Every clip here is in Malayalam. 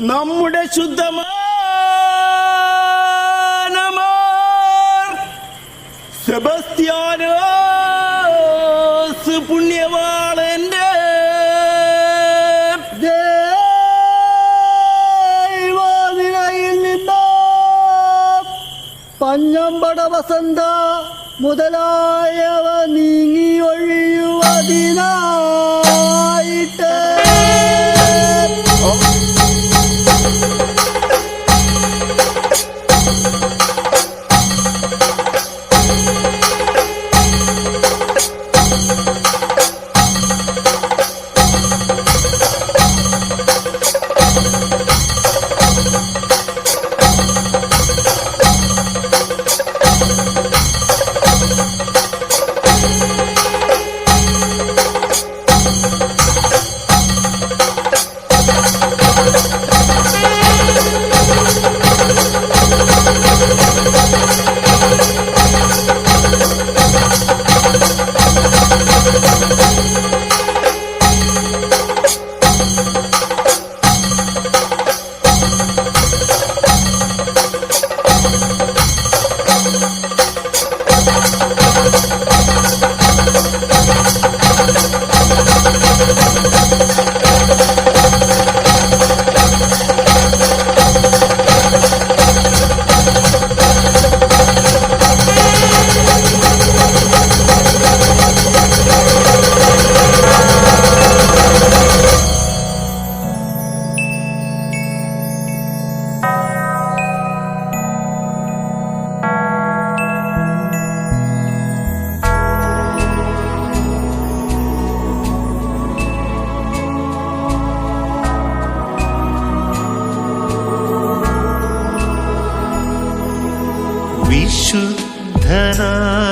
നമ്മുടെ ശുദ്ധമാനമാർ സെബസ്ത്യാനോസ് പുണ്യവാളന്റെ പഞ്ഞമ്പട വസന്ത മുതലായവ നീങ്ങി ഒഴിയുവതിനായിട്ട്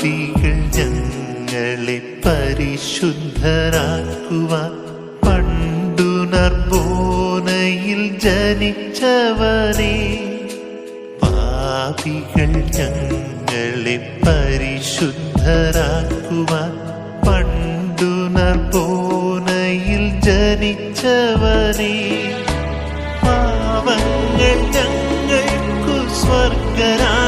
പാപികൾ ഞങ്ങളെ പരിശുദ്ധരാക്കുവാൻ പണ്ടു നർബോനയിൽ ജനിച്ചവരെ പാപികൾ ഞങ്ങളെ പരിശുദ്ധരാക്കുവാൻ പണ്ടു നർബോനയിൽ ജനിച്ചവരെ പാവങ്ങൾ ഞങ്ങൾക്കു സ്വർഗരാജ്യം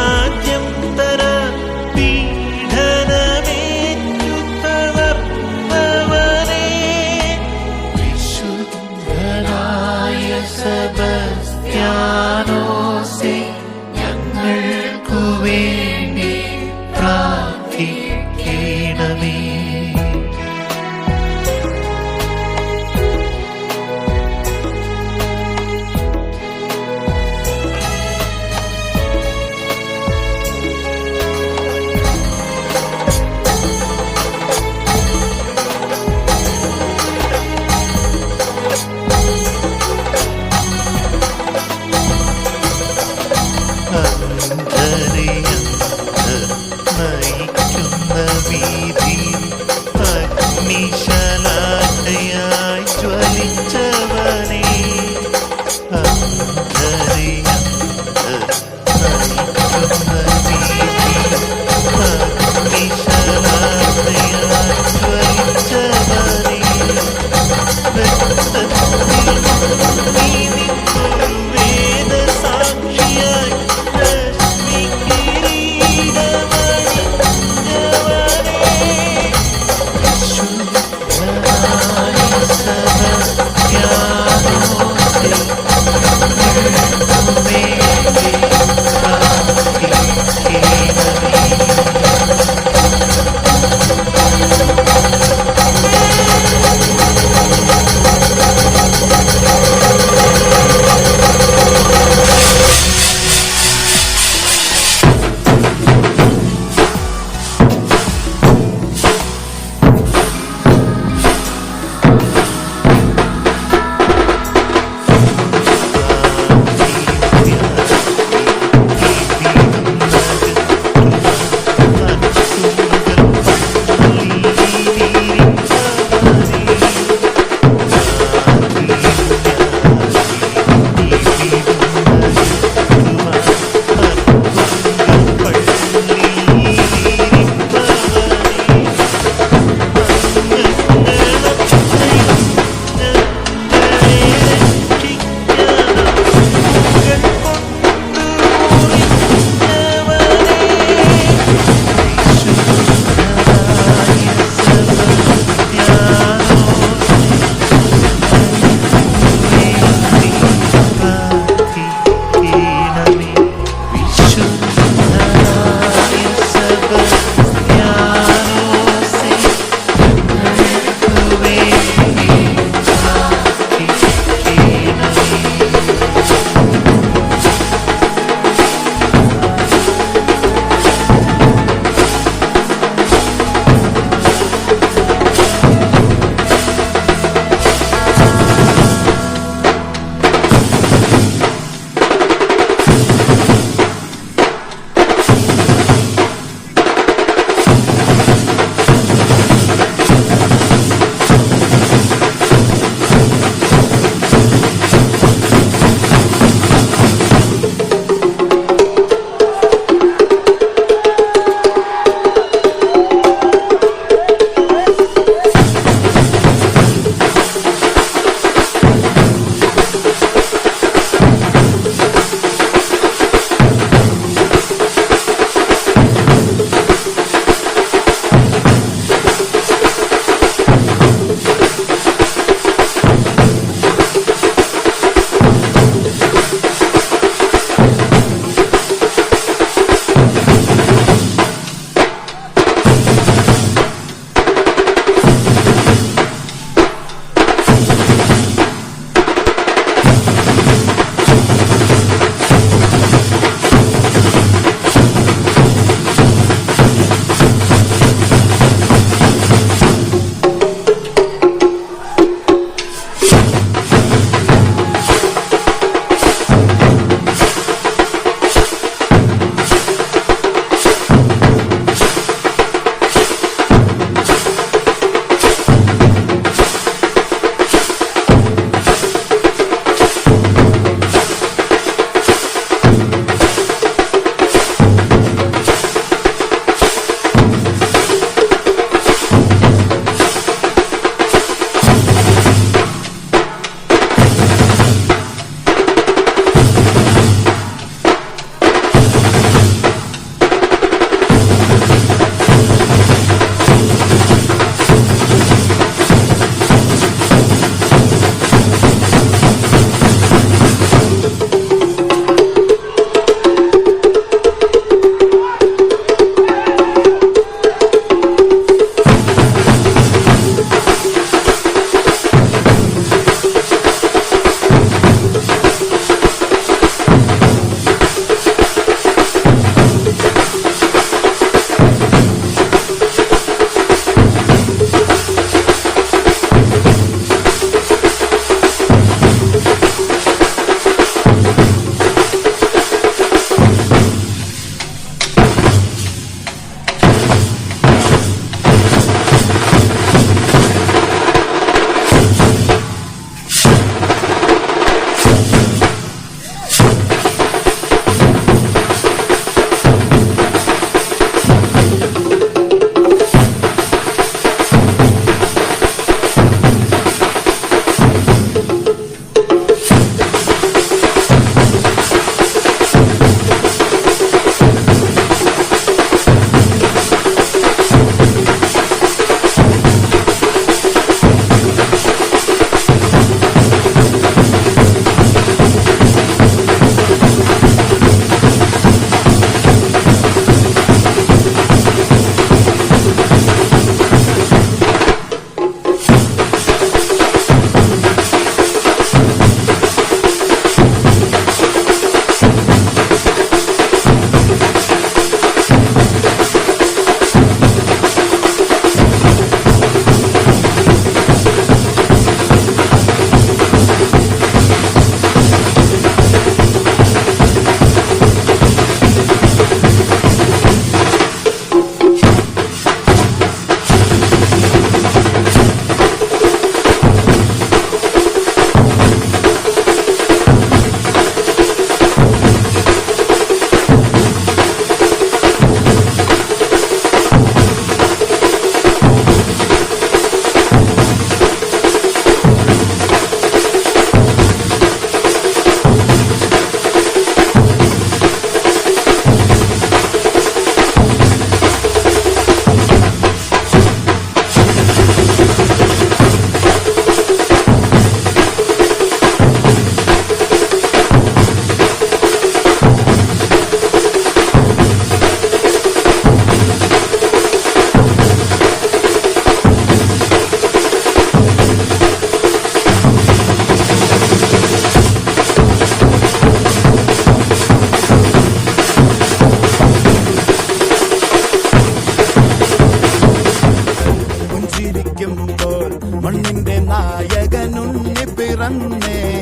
മണ്ണിന്റെ നായകനുണ്ണി പിറന്നേ.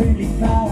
angelical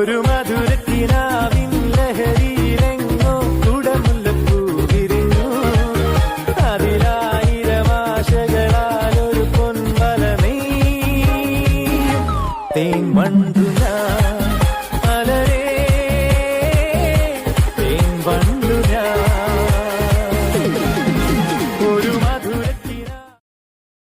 Por uma